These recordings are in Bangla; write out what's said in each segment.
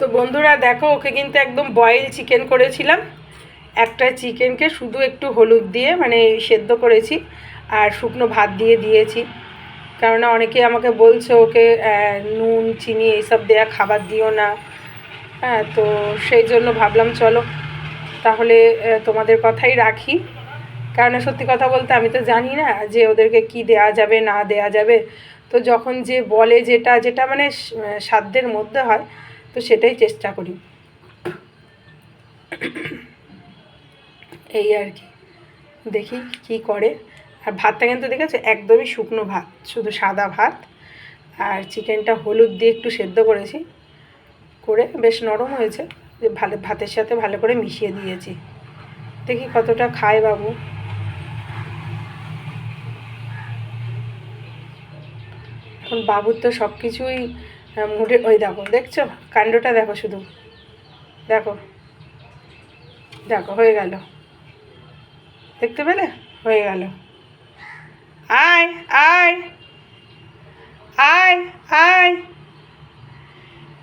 তো বন্ধুরা দেখো, ওকে কিন্তু একদম বয়েল চিকেন করেছিলাম। একটা চিকেনকে শুধু একটু হলুদ দিয়ে মানে সেদ্ধ করেছি, আর শুকনো ভাত দিয়ে দিয়েছি। কেননা অনেকে আমাকে বলছে ওকে নুন, চিনি এইসব দেয়া খাবার দিও না। হ্যাঁ তো সেই জন্য ভাবলাম চলো, তাহলে তোমাদের কথাই রাখি। কারণ সত্যি কথা বলতে আমি তো জানি না যে ওদেরকে কি দেয়া যাবে, না দেয়া যাবে। তো যখন যে বলে যেটা যেটা মানে সাধ্যের মধ্যে হয় তো সেটাই চেষ্টা করি। এই আর কি। দেখি কি করে। আর ভাতটা কিন্তু দেখেছ, একদমই শুকনো ভাত, শুধু সাদা ভাত। আর চিকেনটা হলুদ দিয়ে একটু সেদ্ধ করেছি। করে বেশ নরম হয়েছে। যে ভালো, ভাতের সাথে ভালো করে মিশিয়ে দিয়েছি। দেখি কতটা খায় বাবু। এখন বাবুর তো সব কিছুই মুডে, ওই দেখো, দেখছ? কাণ্ডটা দেখো শুধু। দেখো। দেখো, হয়ে গেল। দেখতে পেলে? হয়ে গেল। আয় আয় আয় আয়।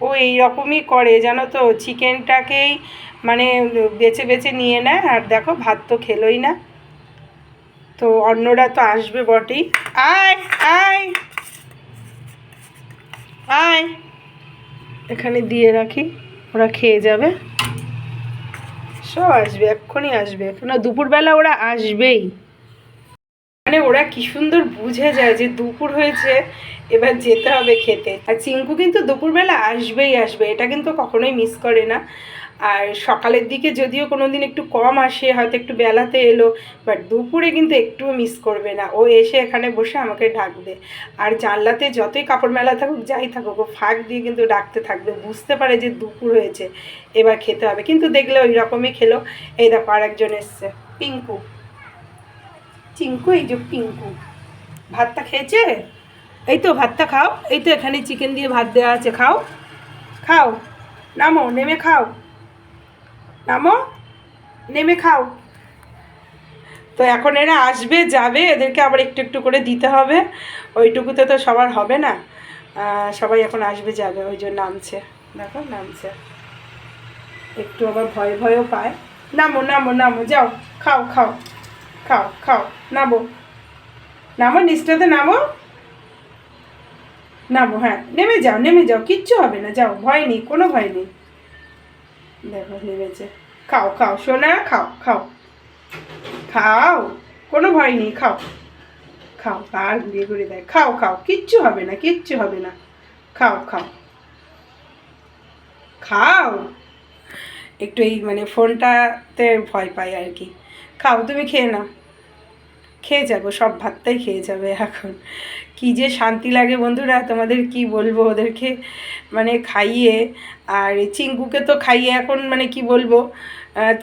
ও এই রকমই করে, জানো তো, চিকেনটাকেই মানে বেছে বেছে নিয়ে নেয়, আর দেখো, ভাত তো খেলোই না। তো অন্যরা তো আসবে বটেই। আয় আয়। আয়। এখানে দিয়ে রাখি, ওরা খেয়ে যাবে। সব আসবে, এক্ষুনি আসবে। না দুপুরবেলা ওরা আসবেই। মানে ওরা কি সুন্দর বুঝে যায় যে দুপুর হয়েছে, এবার যেতে হবে খেতে। আর চিঙ্কু কিন্তু দুপুরবেলা আসবেই আসবে, এটা কিন্তু কখনোই মিস করে না। আর সকালের দিকে যদিও কোনো দিন একটু কম আসে, হয়তো একটু বেলাতে এলো বাট দুপুরে কিন্তু একটুও মিস করবে না। ও এসে এখানে বসে আমাকে ডাকবে। আর জানলাতে যতই কাপড় মেলা থাকুক, যাই থাকুক, ও ফাঁক দিয়ে কিন্তু ডাকতে থাকবে। বুঝতে পারে যে দুপুর হয়েছে, এবার খেতে হবে। কিন্তু দেখলে ওই রকমই খেলো। এই দেখো আরেকজন এসছে, পিঙ্কু। চিঙ্কু এই যে পিঙ্কু। ভাতটা খেয়েছে? এই তো ভাতটা খাও। এই তো এখানে চিকেন দিয়ে ভাত দেওয়া আছে, খাও। খাও। নামো, নেমে খাও। নামো, নেমে খাও। তো এখন এরা আসবে, যাবে। এদেরকে আবার একটু একটু করে দিতে হবে। ওইটুকুতে তো সবার হবে না। সবাই এখন আসবে, যাবে। ওই জন্য নামছে। দেখো, নামছে। একটু আবার ভয় ভয়ও পায়। নামো নামো নামো। যাও, খাও খাও। খাও খাও, নামো। নামো নিচটাতে নামো। নামো হ্যাঁ নেমে যাও নেমে যাও, কিচ্ছু হবে না, যাও, ভয় নেই, কোনো ভয় নেই। দেখো, নেমেছে। খাও খাও, সোনা, খাও খাও। খাও, কোনো ভয় নেই, খাও। খাও, আর ঘুরিয়ে ঘুরিয়ে দেয় খাও খাও, কিচ্ছু হবে না, কিচ্ছু হবে না। খাও খাও। খাও। একটু এই মানে ফোনটাতে ভয় পাই আর কি। খাও, তুমি খেয়ে নাও। খেয়ে যাব, সব ভাতটাই খেয়ে যাবে এখন। কি যে শান্তি লাগে বন্ধুরা, তোমাদের কি বলব ওদেরকে? মানে খাইয়ে, আর চিঙ্কুকে তো খাইয়ে এখন মানে কি বলব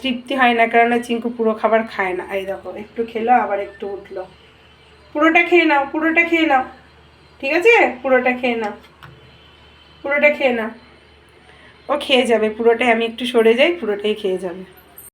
তৃপ্তি হয় না, কারণ চিঙ্কু পুরো খাবার খায় না। এই দেখো, একটু খেলো, আবার একটু উঠল। পুরোটা খেয়ে নাও, পুরোটা খেয়ে নাও। ঠিক আছে? পুরোটা খেয়ে নাও। পুরোটা খেয়ে নাও। ও খেয়ে যাবে পুরোটাই আমি একটু সরে যাই পুরোটাই খেয়ে যাবে।